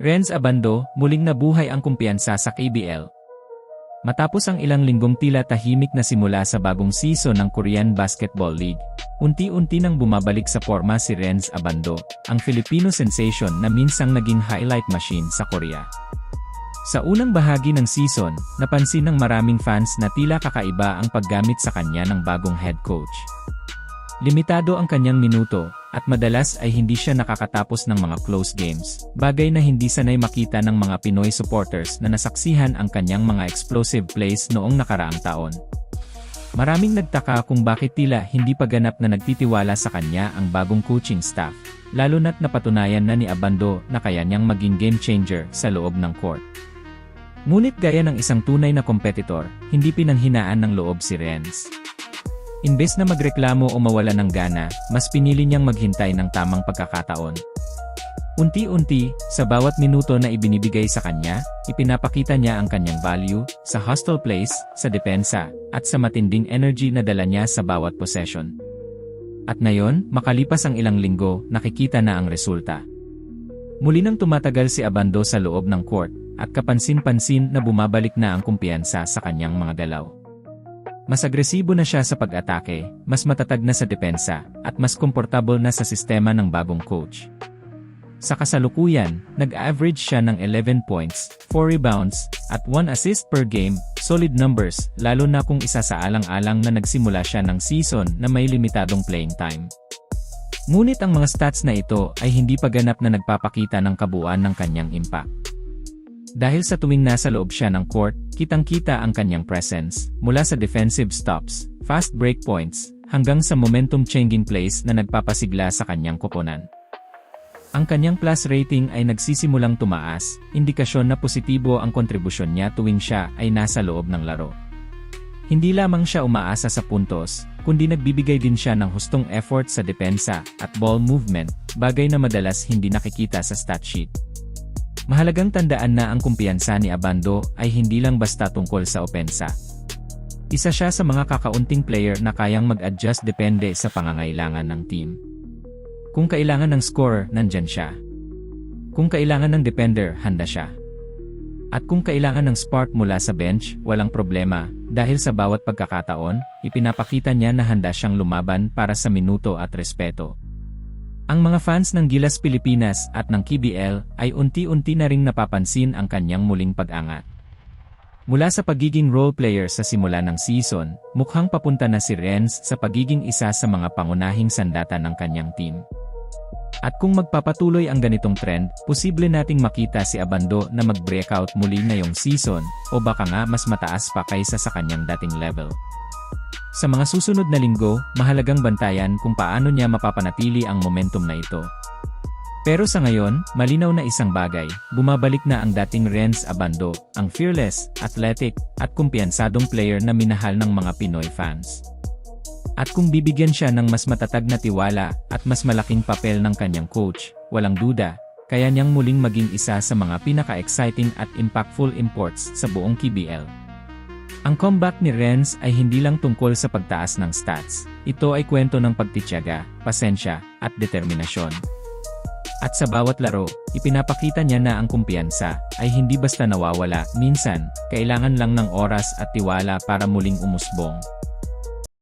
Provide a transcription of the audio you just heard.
Renz Abando, muling nabuhay ang kumpiyansa sa KBL. Matapos ang ilang linggong tila tahimik na simula sa bagong season ng Korean Basketball League, unti-unti nang bumabalik sa forma si Renz Abando, ang Filipino sensation na minsang naging highlight machine sa Korea. Sa unang bahagi ng season, napansin ng maraming fans na tila kakaiba ang paggamit sa kanya ng bagong head coach. Limitado ang kanyang minuto, at madalas ay hindi siya nakakatapos ng mga close games, bagay na hindi sanay makita ng mga Pinoy supporters na nasaksihan ang kanyang mga explosive plays noong nakaraang taon. Maraming nagtaka kung bakit tila hindi pa ganap na nagtitiwala sa kanya ang bagong coaching staff, lalo na't napatunayan na ni Abando na kaya niyang maging game changer sa loob ng court. Ngunit gaya ng isang tunay na kompetitor, hindi pinanghinaan ng loob si Renz. Imbes na magreklamo o mawala ng gana, mas pinili niyang maghintay ng tamang pagkakataon. Unti-unti, sa bawat minuto na ibinibigay sa kanya, ipinapakita niya ang kanyang value, sa hostile place, sa depensa, at sa matinding energy na dala niya sa bawat possession. At ngayon, makalipas ang ilang linggo, nakikita na ang resulta. Muli nang tumatagal si Abando sa loob ng court, at kapansin-pansin na bumabalik na ang kumpiyansa sa kanyang mga galaw. Mas agresibo na siya sa pag-atake, mas matatag na sa depensa, at mas komportable na sa sistema ng bagong coach. Sa kasalukuyan, nag-average siya ng 11 points, 4 rebounds, at 1 assist per game, solid numbers, lalo na kung isa sa alang-alang na nagsimula siya ng season na may limitadong playing time. Ngunit ang mga stats na ito ay hindi pa ganap na nagpapakita ng kabuuan ng kanyang impact. Dahil sa tuwing nasa loob siya ng court, kitang-kita ang kanyang presence, mula sa defensive stops, fast break points, hanggang sa momentum-changing plays na nagpapasigla sa kanyang koponan. Ang kanyang plus rating ay nagsisimulang tumaas, indikasyon na positibo ang kontribusyon niya tuwing siya ay nasa loob ng laro. Hindi lamang siya umaasa sa puntos, kundi nagbibigay din siya ng hustong effort sa depensa at ball movement, bagay na madalas hindi nakikita sa stat sheet. Mahalagang tandaan na ang kumpiyansa ni Abando ay hindi lang basta tungkol sa opensa. Isa siya sa mga kakaunting player na kayang mag-adjust depende sa pangangailangan ng team. Kung kailangan ng scorer, nandyan siya. Kung kailangan ng defender, handa siya. At kung kailangan ng spark mula sa bench, walang problema, dahil sa bawat pagkakataon, ipinapakita niya na handa siyang lumaban para sa minuto at respeto. Ang mga fans ng Gilas Pilipinas at ng KBL ay unti-unti na ring napapansin ang kanyang muling pag-angat. Mula sa pagiging role player sa simula ng season, mukhang papunta na si Renz sa pagiging isa sa mga pangunahing sandata ng kanyang team. At kung magpapatuloy ang ganitong trend, posible nating makita si Abando na mag-breakout muli ngayong season o baka nga mas mataas pa kaysa sa kanyang dating level. Sa mga susunod na linggo, mahalagang bantayan kung paano niya mapapanatili ang momentum na ito. Pero sa ngayon, malinaw na isang bagay, bumabalik na ang dating Renz Abando, ang fearless, athletic, at kumpiyansadong player na minahal ng mga Pinoy fans. At kung bibigyan siya ng mas matatag na tiwala at mas malaking papel ng kanyang coach, walang duda, kaya niyang muling maging isa sa mga pinaka-exciting at impactful imports sa buong KBL. Ang comeback ni Renz ay hindi lang tungkol sa pagtaas ng stats. Ito ay kwento ng pagtityaga, pasensya, at determinasyon. At sa bawat laro, ipinapakita niya na ang kumpiyansa ay hindi basta nawawala, minsan, kailangan lang ng oras at tiwala para muling umusbong.